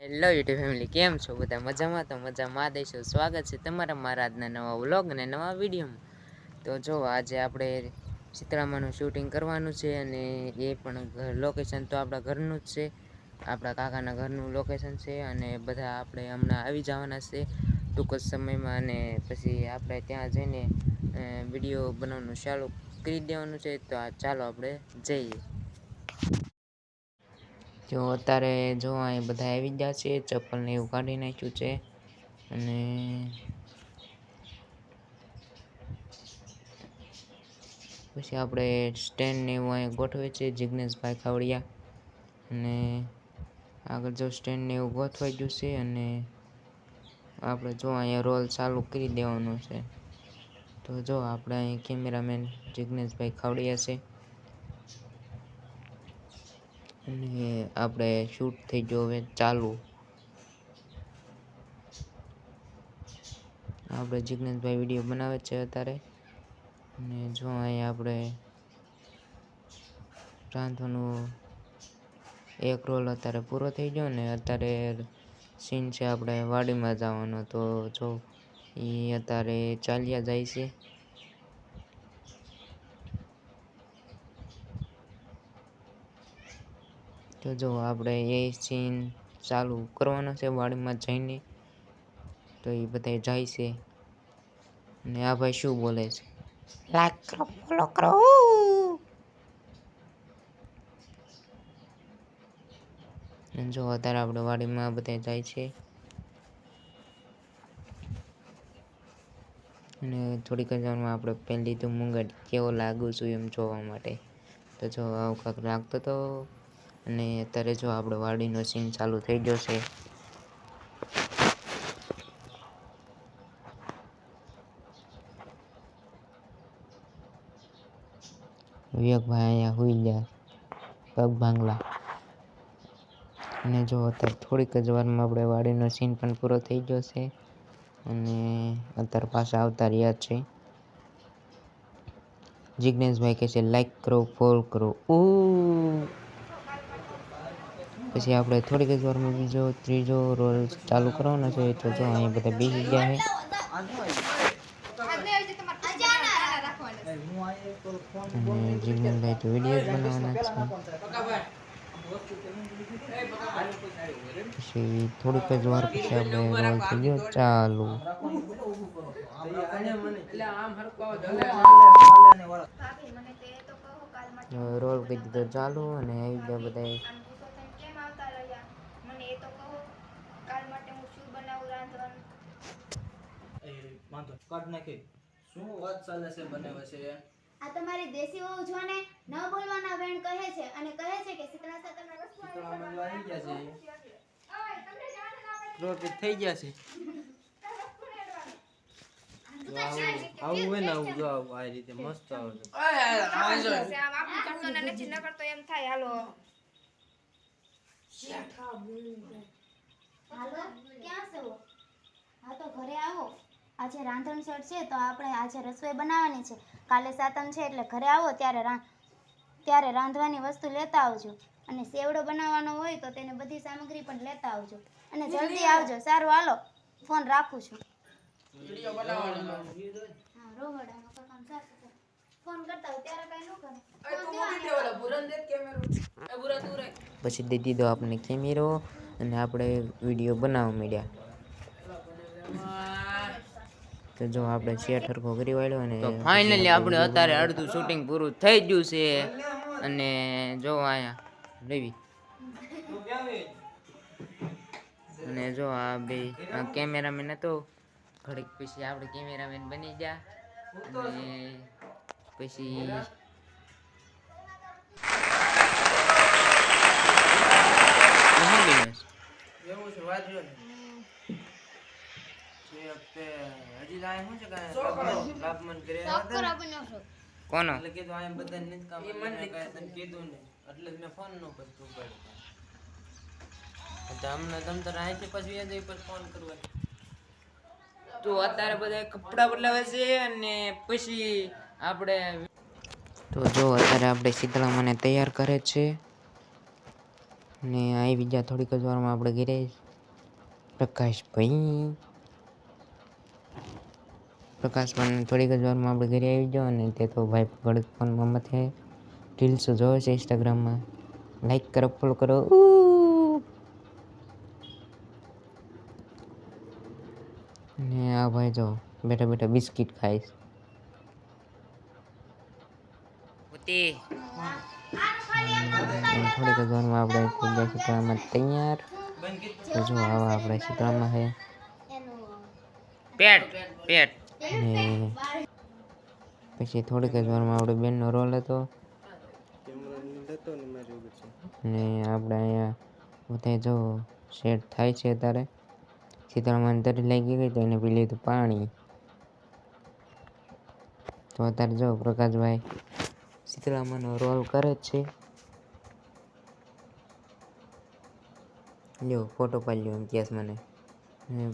Hello YouTube family કેમ છો બધા? મજામાં? તો મજામાં. દઈશું સ્વાગત છે તમારા મારા આજના નવા વ્લોગ અને નવા વિડીયોમાં. તો જો, આજે આપણે ચિત્રામાનું શૂટિંગ કરવાનું છે અને એ પણ લોકેશન તો આપણા ઘરનું જ છે. આપણા કાકાના ઘરનું લોકેશન છે અને બધા આપણે હમણાં આવી જવાના છે ટૂંક જ સમયમાં અને પછી આપણે ત્યાં જઈને વીડિયો બનાવવાનું ચાલુ કરી દેવાનું છે. તો આ ચાલો આપણે જઈએ. જો અત્યારે જો અહીં બધા આવી ગયા છે, ચપ્પલને એવું કાઢી નાખ્યું છે અને પછી આપણે સ્ટેન્ડ ને એવું અહીં ગોઠવે છે, જિગ્નેશભાઈ ખાવડિયા અને આગળ જો સ્ટેન્ડને એવું ગોઠવાઈ ગયું છે અને આપણે જો અહીંયા રોલ ચાલુ કરી દેવાનો છે. તો જો આપણે અહીં કેમેરામેન જિગ્નેશભાઈ ખાવડિયા છે. અને આપણે શૂટ થઈ ગયો હવે ચાલુ. આપણે જિજ્ઞેશભાઈ વીડિયો બનાવે છે અત્યારે. અને જો અહીંયા આપણે રાંધવાનું એક રોલ અત્યારે પૂરો થઈ ગયો ને અત્યારે સીન છે આપણે વાડીમાં જવાનો. તો જો એ અત્યારે ચાલ્યા જાય છે. તો જો આપણે એ સીન ચાલુ કરવાનો છે વાડીમાં જઈને તો એ બધા જાય છે. અને આ ભાઈ શું બોલે છે? લાઈક કરો ફોલો કરો જો અત્યારે આપણે વાડીમાં બધા જાય છે. અને થોડીક જ વારમાં આપણે પહેલી તો મુંગટ કેવો લાગુ છું એમ જોવા માટે. તો જો આવું કાંક લાગતો તો અને અત્યારે જો આપણે વાડીનો સીન ચાલુ થઈ ગયો છે. વિવેકભાઈ અહીંયા હોઈ ગયા. પગ ભાંગલા. અને જો અત્યારે થોડીક જ વારમાં આપણે વાડીનો સીન પણ પૂરો થઈ ગયો છે. અને અત્યારે પાછા આવતા રહ્યા છે. જિજ્ઞેશભાઈ કહે છે લાઈક કરો ફોલ કરો. ઓ પછી આપણે થોડીક જ વારમાં બીજો ત્રીજો રોલ ચાલુ કરવાનો છે તો જો અહીંયા બધા બેસી ગયા છે. અને જીવનભાઈ તો વીડિયો જ બનાવવાના છે. પછી થોડીક જ વાર પછી આપણે રોલ થઈ ગયો ચાલુ. હવે રોલ કરી દીધો ચાલુ અને આવી ગયા બધા કેમ આવતા રહ્યા મને એ તો કહો કાલ માટે હું શું બનાવું રાંધવાનું? એ વાંધો કાઢ નાખી. શું વાત ચાલે છે બનાવે છે આ તમારી દેશી વહુ જો ને ન બોલવાના વેણ કહે છે અને કહે છે કે તો આમાં જો આવી ગયા છે. રોટી થઈ ગયા છે. આવું હોય ને આવું જો આ રીતે મસ્ત આવે છે. આમ આપણું કરતો ને નથી ન કરતો એમ થાય હાલો. હાલો ક્યાં છો? હા તો ઘરે આવો. આજે રાંધણ શેઠ છે તો આપણે આજે રસોઈ બનાવવાની છે. કાલે સાતમ છે એટલે ઘરે આવો ત્યારે ત્યારે રાંધવાની વસ્તુ લેતા આવજો. અને સેવડો બનાવવાનો હોય તો તેને બધી સામગ્રી પણ લેતા આવજો. અને જલ્દી આવજો સારું હાલો ફોન રાખું છું. હા પછી દઈ દીધો આપણે કેમેરો અને આપણે વીડિયો બનાવવા મળ્યા તો જો આપણે શેઠ હરખો કરી વાળ્યો અને ફાઇનલી આપણે અત્યારે અડધું શૂટિંગ પૂરું થઈ ગયું છે અને જો અહીંયા રવિ. અને જો આ બે આ કેમેરામેન હતો ઘડીક પછી આપણે કેમેરામેન બની ગયા. અને પછી એવું છે છે કીધું ને એટલે ફોન નો કરતો ઉપાડ્યો. તો તમ તારે અહીંથી પછી ફોન કરવા તો અત્યારે બધા કપડા બદલાવે છે અને પછી આપણે તો જો અત્યારે આપણે શીતળા મને તૈયાર કરે છે. ને આવી બીજા થોડીક જ વારમાં આપણે ઘરે પ્રકાશભાઈ. પ્રકાશભાઈ થોડીક જ વારમાં આપણે ઘરે આવી જાઓ અને તે તો ભાઈ ગળક ફોનમાં મથે રીલ્સો જોવે છે ઇન્સ્ટાગ્રામમાં. લાઈક કરો ફોલો કરો. ને આ ભાઈ જો બેઠા બેઠા બિસ્કિટ ખાઈશ થોડીક ઝોનમાં આપણે થઈ ગયા શીતળામાં તૈયાર. તો જો આવા આપણે શીતળામાં છે પેટ પેટ. પછી થોડીક જ વારમાં આપણે બેનનો રોલ હતો. ને આપણે અહીંયા બધા જો સેટ થાય છે અત્યારે. શીતળામાં અંદર લઈ ગઈ તો એને પી લીધું પાણી. તો અત્યારે જો પ્રકાશભાઈ શીતળામાનો રોલ કરે જ છે. લ્યો ફોટો પાડી લ્યો એમ કેસ મને.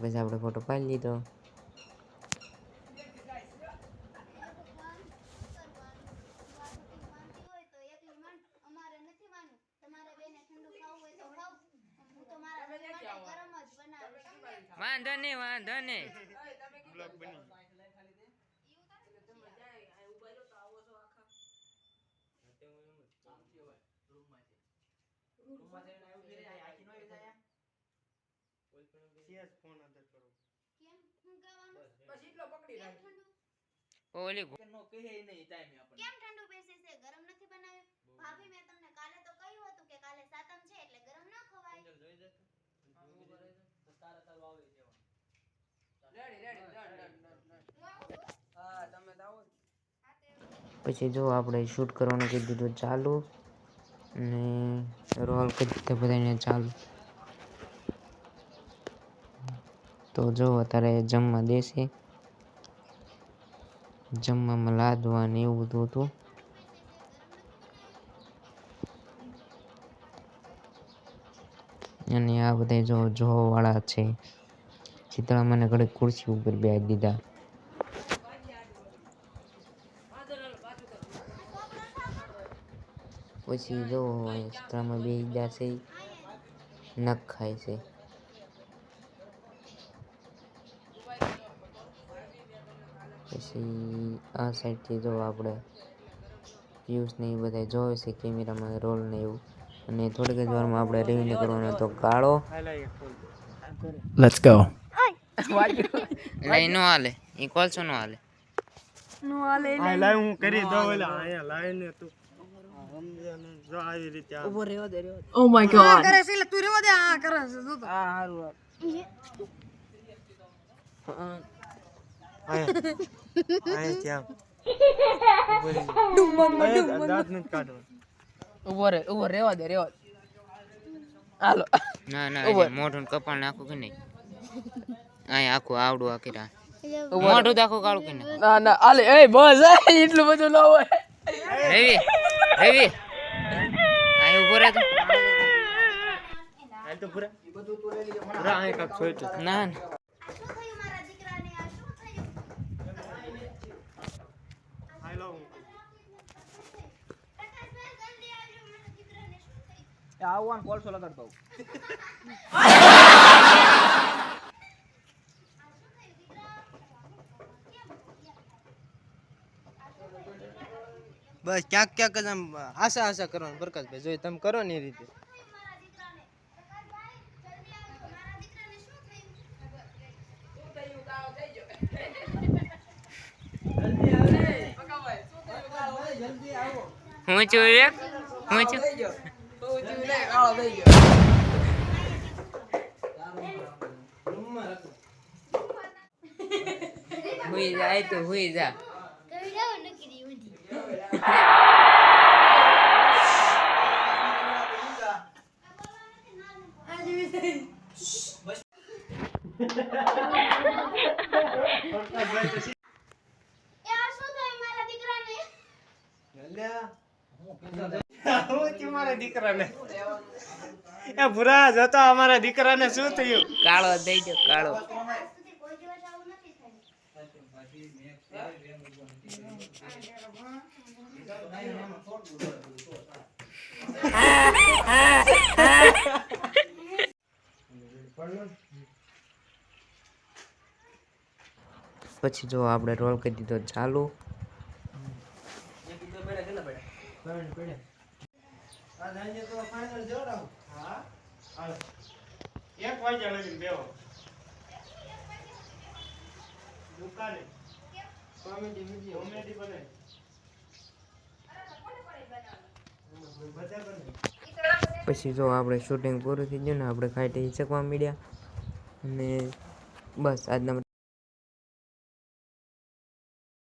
પછી આપણે ફોટો પાડી લીધો. વાંધો નહીં વાંધો નહીં. ઓલી કેમ ઠંડુ બેસે છે ગરમ નથી બનાવ્યું ભાભી મેં તમને કાલે તો કહ્યું હતું કે કાલે સાતમ છે એટલે ગરમ ન ખવાય પછી જો આપણે શૂટ કરવાનું કીધું તો ચાલુ અને રોલ કરી દીધા બધાને ચાલુ. તો જો અત્યારે જમવા દેશે. જમવામાં લાદવા ને એવું બધું હતું. અને આ બધા જો જોવાવાળા છે. શીતળા મને ઘડીક ખુરશી ઉપર બેસી દીધા. પછી જો શીતળામાં બે જશે નખ ખાય છે. પછી આ સાઈડથી જો આપણે પિયુષ ને એ બધા જોવે છે કેમેરામાં રોલ ને એવું. અને થોડીક જ વારમાં આપણે રેવન્યુ કરવાનો હતો કાળો લેટ્સ ગો એટલે નો હાલે. એ કોલસો નો હાલે. આ લાઈવ હું કરી દઉં ઓલા અહીંયા લાઈવ ને તું સમજ્યા ને જો આવી રીતે આ Oh my god. અહીંયા અહીંયા ત્યાં. અહીંયા દાંત નથી કાઢવા. ઊભો રે ઊભો રેવા દે રેવા દે. હાલો. ના ના મોઢું ને કપાળ નાખું કે નહીં? અહીંયા આખું આવડું આખી રા. મોઢું તો આખું કાળું કે નહીં ના ના આલે એ બસ એટલું બધું ન હોય. રવિ. રવિ આ ઊભો રહે તો. હાલ તો પૂરા. પૂરા અહીંયા કાંક છોટ્યું ના ના. આ શું થયું મારા દીકરાને આ શું થયું હાલો હું પ્રકાશભાઈ જલ્દી આવજો મારા દીકરાને શું થયું આવવાનું કોલસો લગાડતો બસ ક્યાંક ક્યાંક જ આમ આશા આશા કરવાનું પ્રકાશભાઈ. જો તમે કરો ને એ રીતે. હું છું વિવેક? હું છું? હુઈ જાય તો હુઈ જા કઈ જાવ નકરી ઊંધી એ આ શું થયું મારા દીકરાને હું થયું મારા દીકરાને એ ભૂરા જતો અમારા દીકરાને શું થયું કાળો દઈ દો કાળો આજ સુધી કોઈ દિવસ આવું નથી પછી જો આપણે રોલ કરી દીધો ચાલુ એક વાગ્યા લગીને બેહો. દુકાને. Comedy video. કોમેડી બને પછી જો આપણે શૂટિંગ પૂરું થઈ ગયું ને આપણે ખાઈ હિચકવા મીડ્યા. અને બસ આજના